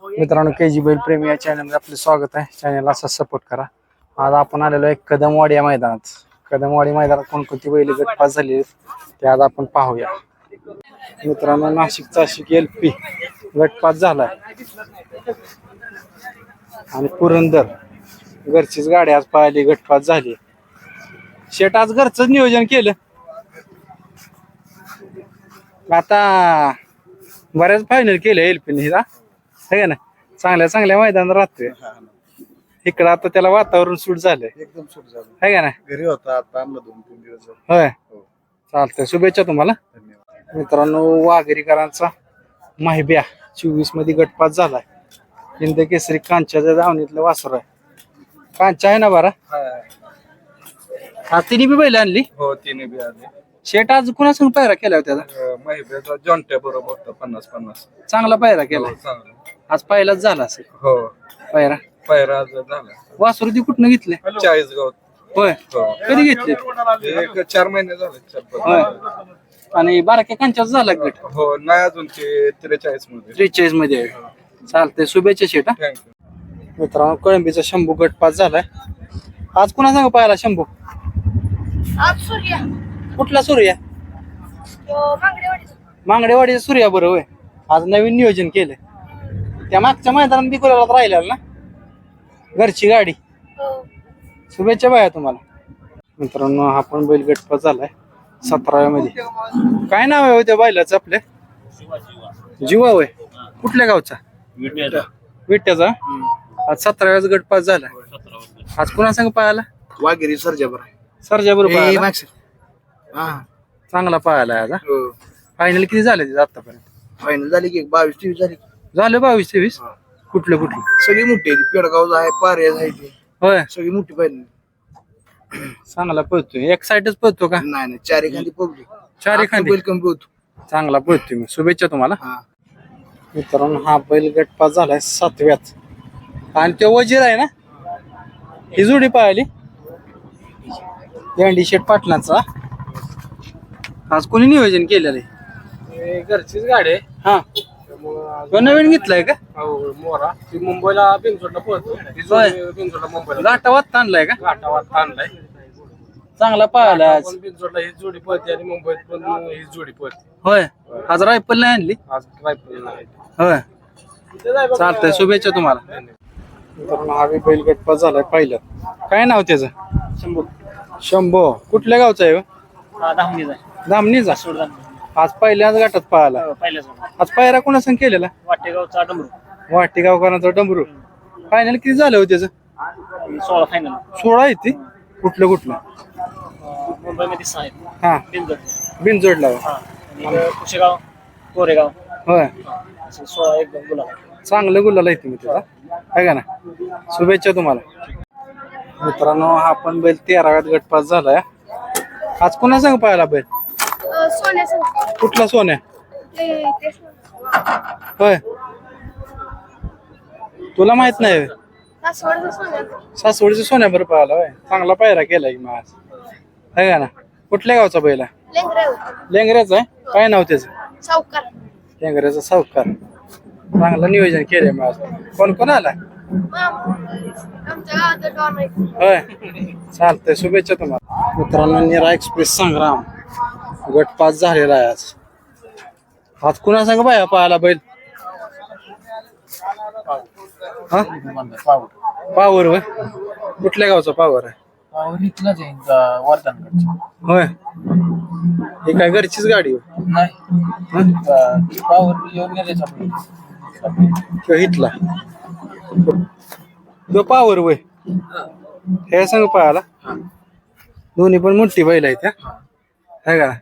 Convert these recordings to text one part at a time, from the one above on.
मित्रांनो के जी बैल प्रेमी या चॅनलमध्ये आपले स्वागत आहे. चॅनलला असा सपोर्ट करा. आज आपण आलेलो आहे कदमवाडी या मैदानात. कदमवाडी मैदानात कोणकोणती बैल गटपास झाली ते आज आपण पाहूया. मित्रांनो नाशिकचा शिक एल पी गटपास झालाय. आणि पुरंदर घरचीच गाडी आज पाहिली गटपास झाली. शेट आज घरचंच नियोजन केलं. आता बऱ्याच फायनल केलं एल पी का ना चांगल्या चांगल्या मैदानात राहतोय. इकडं आता त्याला वातावरण सूट झालंय. एकदम सुट झालं. का ना घरी होता आता आणलं दोन तीन दिवस झाले. होय. हो. चालतंय. शुभेच्छा तुम्हाला. धन्यवाद. मित्रांनो वाघेरीकरांचा माहिब्या चोवीसमध्ये गटपास झालाय. हिंद केसरी कांच्याच्या दावणीतलं वासर आहे. कांचा आहे ना बरा? हा. तिने बी बैल आणली? हो तिने बी आले शेट आज कुणासंग पायरा केला होता त्याचा? जॉन्ट्या बरोबर होता पन्नास पन्नास. चांगला पायरा केला. हो, चांगलं. आज पहिलाच झाला असेल. हो. पायरा पायरा आज झाला. वासरू ती कुठनं घेतले? चाळीस गाव होय. हो. कधी घेतले? एक चार महिने झाले होय. आणि बारक्या कांच्याच झाला गट? हो नाही अजून ते त्रेचाळीसमध्ये. त्रेचाळीसमध्ये. चालतंय शुभेच्छा शेट हा. थँक्यू मित्रांनो कळंबीचा शंभू गट पास झालाय. आज कुणा सांग पाहिला शंभू? आज सूर्या. कुठला सूर्या? तो मांगडेवाडीचा. मांगडेवाडीचा सूर्या बरं होय. आज नवीन नियोजन केलंय. त्या मागच्या मैदानात बी गुलालात राहिलेला ना? घरची गाडी. हो. शुभेच्छा बाया तुम्हाला. मित्रांनो हा पण बैल गट पास झालाय. सतराव्या मध्ये. काय नाव आहे हो त्या बैलाचं आपल्या जीवा होय. कुठल्या गावचा? विट्याचा. आज सतराव्याच गट पास झाला आज कुणा सांग पाहायला? वाघेरी सरजा बरं सरजा बरोबर हा. चांगला पाहायला आज हो. फायनल किती झाले आतापर्यंत? फायनल झाली की बावीस तेवीस झाली. झालं बावीस तेवीस? कुठलं कुठलं? सगळी मोठी आहे पेडगाव आहे पार्या आहे ते होय. सगळी मोठी फायनल चांगला पळतोय. एक साईडच पळतो का? नाही नाही. चार एखादी पब्लिक चार एखादी वेलकम होतो चांगला पळतोय मी शुभेच्छा तुम्हाला. हा. मित्रांनो हा बैल गटपास झालाय सातव्यात. आणि तो वजीर आहे ना? ही जोडी पाहिली. एंडी शेट पाटलांचा. आज कोणी नियोजन केलेलं आहे? घरचीच गाडी आहे. हा. तो नवीन घेतलाय का? हो मोरा. ती मुंबईला बिनजोडला पळतो ती होय. जोडी बिनजोडला मुंबईला. गाठावात आणलाय का? घाटावात आणलाय चांगला पाहिला आज. पण बिनजोडला ही जोडी पळते आणि मुंबईत पण ही जोडी पळते. होय. आज रायफल नाही आणली? आज रायपूर नाही. होय. चालतंय शुभेच्छा तुम्हाला. मित्रांनो हा बी बैल गटपास झालाय पहिलं. काय नाव त्याचं? शंभू. शंभो. कुठल्या गावचा आहे हो? धामणीचा धामणीचा. सोडदा आज पहिल्याच गटात पाहिला पहिल्याच आज पायरा कोणा संग केलेला? वाटेगावचा डमरू. फायनल किती झालं हो त्याचं? सोळा फायनल सोळा आहे ती? कुठलं कुठलं? मुंबईमध्ये सहा आहेत. हा. बिनजोड. बिनजोडला हो. हा. आणि कुशेगाव कोरेगाव. होय. असे सोळा एकदम गुलाब चांगलं गुलाल आहे तुम्ही त्याचा. आहे का ना? शुभेच्छा तुम्हाला. मित्रांनो हा पण बैल तेराव्यात गटपास झालाय. आज कोणा सांग पाहायला बैल? सोन्याचं कुठला सोन्या? ते. होय. तुला माहीत नाही होय? सासवडचं सोन्या सासवडच्या सोन्या बरं पाहिला होय. चांगला पायरा केलाय की मग आज आहे का ना? कुठल्या गावचा बैला? लेंगरे लेंगऱ्याचा आहे? काय नाव त्याचं? सावकार. लेंगऱ्याचा सावकार. चांगलं नियोजन केलंय मग आज कोण कोण आला? मामा. आमच्या गावात डॉन आहे. होय. चालतंय. शुभेच्छा तुम्हाला. मित्रांनो निरा एक्सप्रेस संग्राम. गट पास झालेला आहे आज. आज कुणा सांग बाया पाहायला बैल? हा? पावर होय. कुठल्या गावचा पावर आहे? होय. ही काय घरचीच गाडी होय? किंवा हिटला तो पावर वय हे. सांग पाहायला. दोन्ही पण मोठी बैल आहेत है? का?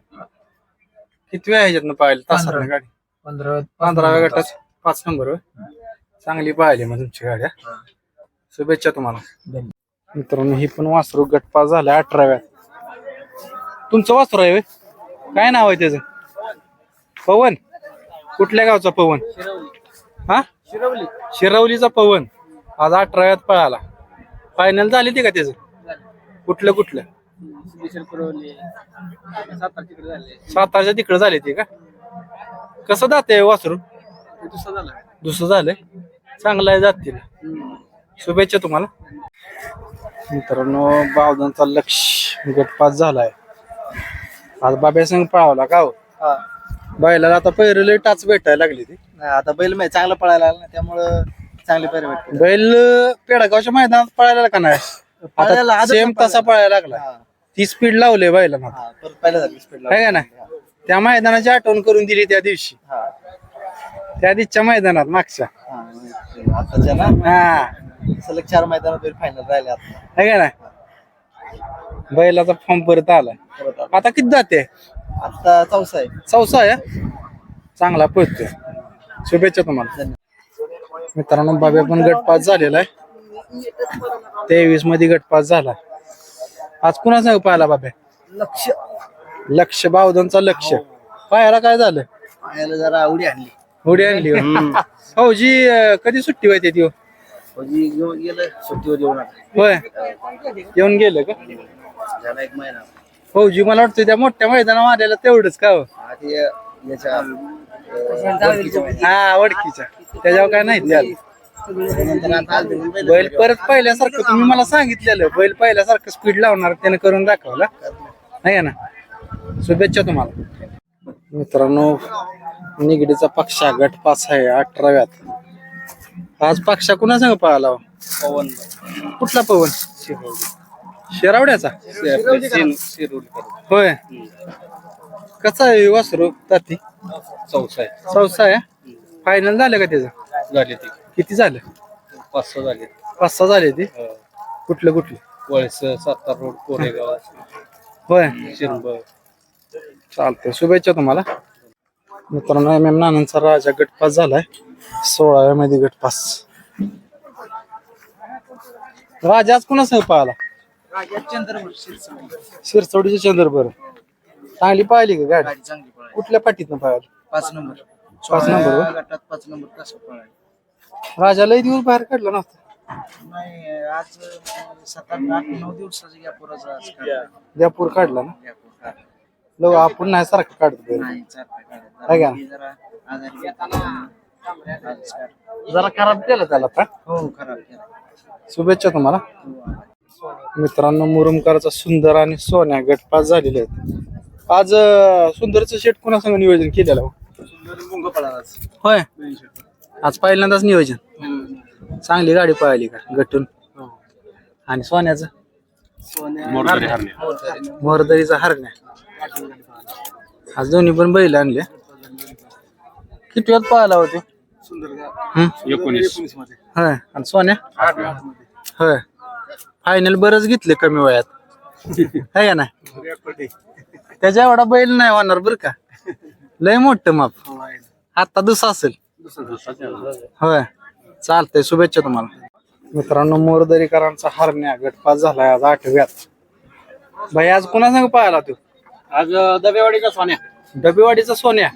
किती वेळा ह्याच्यातनं पाहिलं? तासाला गाडी? पंधरा पंधराव्या गटात पाच नंबर होय. चांगली पाहिली मग तुमची गाड्या शुभेच्छा तुम्हाला. मित्रांनो ही पण वासरू गट पास झालाय अठराव्यात. तुमचं वासरू आहे होय? काय नाव आहे त्याचं? पवन. कुठल्या गावचा पवन? हा? शिरवली. शिरवलीचा पवन. आज अठराव्यात पळाला. फायनल झाली ती का त्याचं? कुठलं कुठलं? पुरवली. सातारा तिकडे झाले. सातारच्या तिकडं झाली ती का? कसं जाते वासरू? दुसरा झाला. दुसरं झालंय? चांगला आहे जातील. शुभेच्छा तुम्हाला. मित्रांनो बावधांचा लक्ष गटपास झालाय. आज बाब्या संघ पळावला का हो? बैलाला आता पहिलं टाच भेटायला लागली ती. आता बैल माहिती चांगला पळायला लागला ना त्यामुळं चांगली पैर भेटते बैल पेडगावच्या मैदानात पळायला का नाही? आता सेम तसा पळायला. लागला. ती स्पीड लावले बैलांना परत पहिला झाली स्पीड आहे का ना? त्या मैदानाची आठवण करून दिली त्या दिवशी. त्या दिवशीच्या मैदानात मागच्या. आताच्या ना? हा. सलग चार मैदानात बैल फायनल राहिले आता. आहे का ना? बैलाचा फॉर्म परत आलाय. परत आता किती जाते? आता चौसा आहे. चौसा आहे? चांगला पळतोय. शुभेच्छा तुम्हाला. मित्रांनो बाब्या पण गटपास झालेला आहे. तेवीसमध्ये गटपास झाला. आज कुणा सांग पाहिला बाब्या लक्ष. लक्ष बावधनचा लक्ष. पायाला काय झालं? पायाला जरा उडी आणली. उडी आणली हो जी अं, कधी सुट्टी व्हायची ती? हो? फौजी घेऊन गेलं. सुट्टीवर येऊन आता होय. येऊन गेलं का? झाला एक महिना. फौजी मला वाटतं त्या मोठ्या मैदानावर आलेला तेवढंच का हो? आधी याच्या अं, वडकीच्या मैदानात. हा वडकीच्या त्याच्यावर काय नाही त्याला बैल परत पहिल्यासारखं तुम्ही मला सांगितलेलं बैल पहिल्यासारखं स्पीड लावणार त्याने करून दाखवलं. नाही ना? शुभेच्छा तुम्हाला. मित्रांनो निगडीचा पक्षा गट पास आहे अठराव्यात. आज पक्षा कुणा सांग पाहिला हो? पवन. कुठला पवन? शेरावड्याचा? होय. कसा आहे वासरू ताती चौसा आहे. चौसा आहे? फायनल झालं का त्याचं? झाले ते. किती झालं? पाच सहा झाले. पाच सहा झाले ते? कुठलं कुठलं? वळस सातारा रोड कोरेगाव होय. शिरंब चालतंय. शुभेच्छा तुम्हाला. मित्रांनो एम एम नानांचा राजा गटपास झालाय. सोळाव्या मध्ये गटपास राजा आज कुणा सह पाहिला? शिरसवडीचे चंद्रबर चांगली पाहिली का गाडी? चांगली कुठल्या पाठीतनं पाहिली? पाच नंबर. पाच नंबर? गटात पाच नंबर राजा लय दिवस बाहेर काढला नव्हता नाही आज सात आठ आठ नऊ दिवसाचा गॅपोराचा आज काढला. द्यापूर काढला ना काढला. लव आपण नाही सारखं काढत. नाही. आहे का? मी जरा आजारी होतो. आजच काढला. जरा खराब केलं त्याला हो खराब केला शुभेच्छा तुम्हाला मित्रांनो मुरुमकरचा सुंदर आणि सोन्या गटपास झालेले आहेत आज अं, सुंदरचं शेट कोणासंग नियोजन केलेलं हो? मुंग पळाला होय आज पहिल्यांदाच नियोजन. चांगली गाडी पळाली का गटून? आणि सोन्याचं? मोरदरीचा हरण्या. आज दोन्ही पण बैल आणले. किती वेळ पळाला होते होय. आणि सोन्या? होय. फायनल बरंच घेतले कमी वयात. है का नाही? त्याच्या एवढा बैल नाही होणार बर का. लय मोठं माप. आता दुसरा असेल. होय. चालतंय शुभेच्छा तुम्हाला. मित्रांनो मोरदरीकरांचा हरण्या गटपास झालाय आज आठव्यात. भाई आज कोणा संग पाहिला तू? आज दबेवाडीचा सोन्या. डबेवाडीचा सोन्या?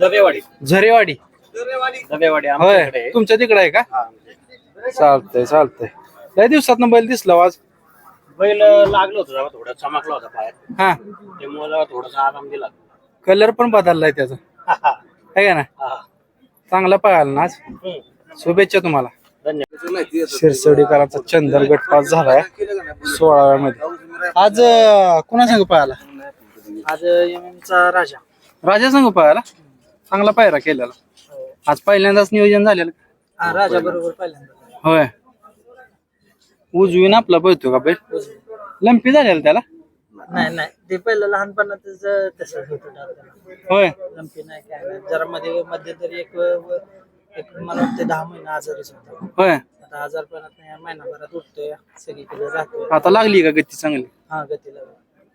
दबेवाडी. झरेवाडी. दबेवाडी होय. तुमच्या तिकडे आहे का? चालतंय चालतंय. लय दिवसात बैल दिसला हो आज. बैल लागलो होतो जरा थोडा चमकला होता पाय हा. त्यामुळे जरा थोडासा आराम दिला. कलर पण बदललाय त्याचा. आहे का ना चांगला पाहाल ना आज. शुभेच्छा तुम्हाला. धन्यवाद. शिरसवडीकरांचा चंदर गटपास झालाय सोळाव्या मध्ये. आज कुणा संघ पाहायला आज एमएमचा राजा. राजा संघ पाहायला चांगला पायरा केलेला. आज पहिल्यांदाच नियोजन झालेलं हा राजा बरोबर पहिल्यांदा. होय. उजवीन आपला पळतो का बैल? लंपी झालेला त्याला? नाही नाही. ते पहिलं लहानपणातच तसंच होतं आपल्याला होय? नाही काय नाही. जरा मध्ये मध्यंतरी एक व- एक मला वाटतं दहा महिना आजारीच होता. होय? आता आजारपणात नाही महिनाभरात उठतोय सगळीकडे जातोय. आता लागली का गती चांगली? हा गतीला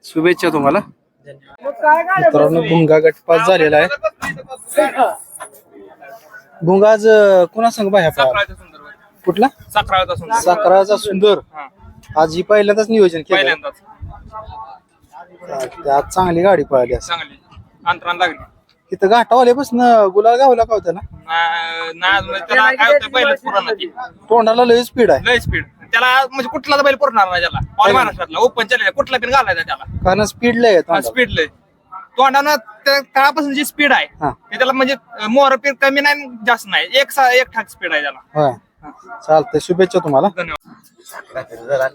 शुभेच्छा तुम्हाला. धन्यवाद. मित्रांनो भुंगा गटपास झालेला आहे. भुंगा आज कुणा संघ बाह्या पाहायला? कुठला? साखराचा सुंदर साखराचा सुंदर. आज ही पहिल्यांदाच नियोजन केलं पहिल्यांदाच. आज चांगली गाडी पळाली असं चांगली. अंतरान लागली. तिथं घाटावाल्यापासून गुलाल गावला का हो त्याला ना- ना म्हणजे त्याला काय होतं पहिलंच पुराण ती. तोंडाला लय स्पीड आहे. लय स्पीड त्याला म्हणजे कुठलाच बैल पुरणार नाही त्याला. ऑल महाराष्ट्रातला. ओपन चालेल कुठला पण घालायचा त्याला. कारण स्पीड लय आहे तोंडाला. स्पीड लय. तोंडानं त्या तळापासून जी स्पीड आहे हा. ते त्याला म्हणजे मोर पीर कमी नाही जास्त नाही. एक सा- एक ठाक स्पीड आहे त्याला. होय. चालतंय. शुभेच्छा तुम्हाला. धन्यवाद.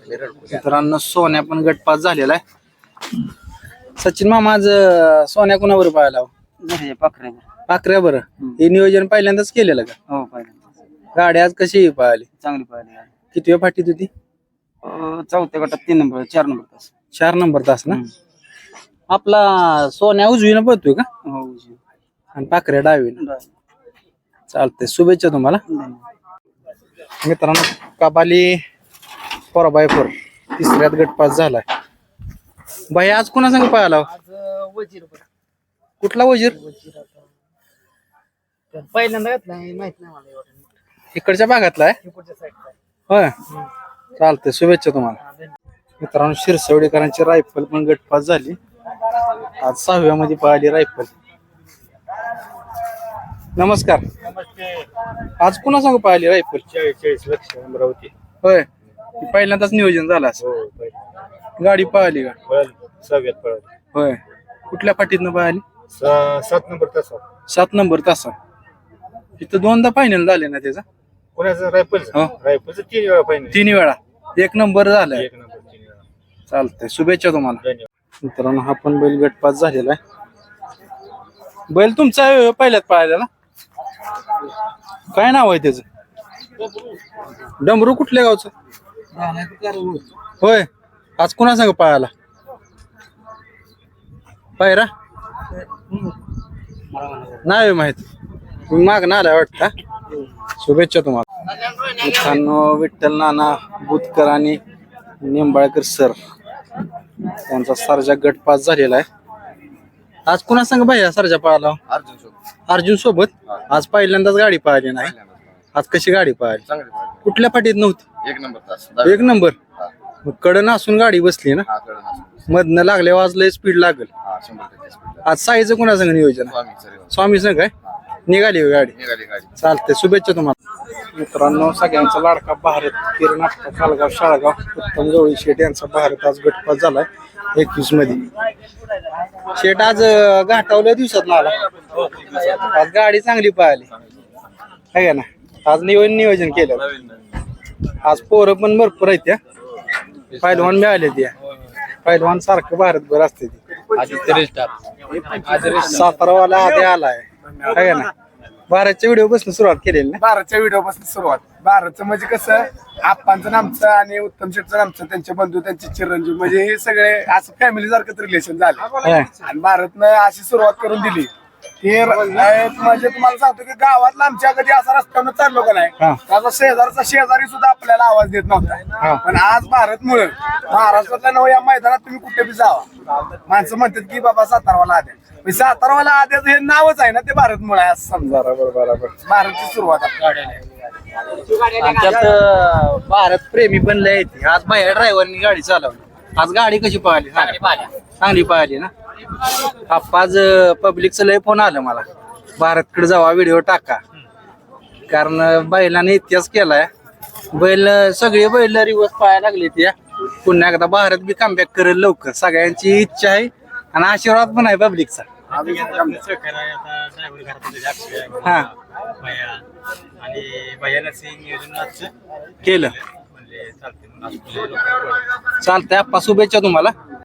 मित्रांनो सोन्या पण गटपास झालेला आहे. सचिन मामा आज अं, सोन्या कुणावर पाहायला पाखरे. पाकऱ्या बरं. हे नियोजन पहिल्यांदाच केलेलं का? हो पाहिजे गाडी आज कशी पाहिली? चांगली पाहिजे किती फाटीत होती? चौथ्या गटात तीन नंबर चार नंबर तास. चार नंबर तास ना? आपला सोन्या उजवीनं पळतोय का? हो आणि पाकऱ्या डावीनं. चालतंय शुभेच्छा तुम्हाला. मित्रांनो कबाली पोराबाईपूर तिसऱ्यात गटपास झालाय. बाई आज कुणा संग पाहायला वजीर कुठला वजीर? पहिल्यांदा घातलाय माहीत नाही मला एवढं. इकडच्या भागातला आहे? पुढच्या साईडला होय. चालतंय शुभेच्छा तुम्हाला. मित्रांनो शिरसवडीकरांची रायफल पण गटपास झाली. आज सहाव्यामध्ये पाहिली रायफल. नमस्कार. आज कुणा सांग पाहिली रायफल? चाळीस चाळीस लक्ष अमरावती. होय. पहिल्यांदाच नियोजन झालं असं. हो. गाडी पाहिली का? पळाली. सहाव्यात पळाली. होय. कुठल्या पाठीतनं पाहिली सा- सात नंबर तसा. सात नंबर तासा. तिथं दोनदा फायनल झाले ना त्याचा? कोणाचं? रायफलचं. हो. रायफलचं तीन वेळा पाहिजे तिन्ही वेळा. एक नंबर झालाय. एक नंबर तीन वेळा. चालतंय. शुभेच्छा तुम्हाला. धन्यवाद. मित्रांनो हा पण बैल गटपास झालेला आहे. बैल तुमचा आहे पहिल्यात पाहिला ना काय नाव आहे त्याचं? डमरू कुठल्या गावचं? होय. आज कुणा सांग पाहायला पायरा नाही माहीत. माग ना आलाय वाटतं? शुभेच्छा तुम्हाला. मित्रांनो विठ्ठल नाना बुतकर आणि निंबाळकर सर. त्यांचा सरजा गट पास झालेला आहे. आज कुणा संग भैया सरजा पाहिला अर्जुन सोबत. अर्जुन सोबत? आज पहिल्यांदाच गाडी पाहिली नाही. आज कशी गाडी पाहिली कुठल्या पाठीत नव्हती? एक नंबर एक नंबर. मग कडन असून गाडी बसली ना? हा. मधनं लागले वाजलंय स्पीड लागल. हा शंभर टक्के स्पीड आज साईचं कुणा संग नियोजन? आहे? स्वामी सर स्वामी संग आहे निघाली हो गाडी. निघाली गाडी. चालते शुभेच्छा तुम्हाला. मित्रांनो सगळ्यांचा लाडका भारत किरण आपटा कालगाव शाळगाव उत्तम गवळी शेट यांचा भारत आज गटपास झालाय एकवीसमध्ये. शेट आज अं, घाटावल्या दिवसात आला. आज गाडी चांगली पाहिली. आहे का ना आज नियोजन नियोजन केलं. आज पोरं पण भरपूर आहेत त्या पैलवान मिळाले त्या पैलवान सारखं भारतभर असते ती. सातारावाला आधी आलाय. आहे का ना भारतच्या व्हिडिओ पासून सुरुवात केलेली ना? भारतच्या व्हिडिओ पासून सुरुवात. भारतचं म्हणजे कसं आप्पांचं नामचं आणि उत्तम शेठचं नामचं त्यांचे बंधू त्यांचे चिरंजीव म्हणजे हे सगळे असं फॅमिली सारखंच रिलेशन झाले. आणि भारतनं अशी सुरुवात करून दिली. ते म्हणजे तुम्हाला सांगतो की गावातला आमच्या कधी असा रस्त्यानं चाललो का नाही हा. त्याचा शेजारचा शेजारी सुद्धा आपल्याला आवाज देत हा. नव्हता पण आज भारतमुळे महाराष्ट्रातल्या नव या मैदानात तुम्ही कुठे बी जावा. माणसं म्हणतात की बाबा सातारवाला आद्या पण सातारवाला आद्याचं हे नावच आहे ना ते भारतमुळे आहे असं समजा. बरोबर बरोबर. भारतची सुरुवात आहे. आमच्यात अं, भारत प्रेमी बनले आहेत. आज बाहेर ड्रायव्हरनी गाडी चालवली. आज गाडी कशी पाहिली चांगली पाहिली ना? आप्पा आज पब्लिकचं लय फोन आलं मला. भारतकडे जावा व्हिडिओ टाका. कारण बैलाने इतिहास केलाय. बैल सगळे बैल रिवर्स पाहायला लागले त्या पुन्हा एकदा भारत बी कमबॅक करेल लवकर. सगळ्यांची इच्छा आहे आणि आशीर्वाद पण आहे पब्लिकचा हा. केलं. चालतंय आप्पा शुभेच्छा तुम्हाला.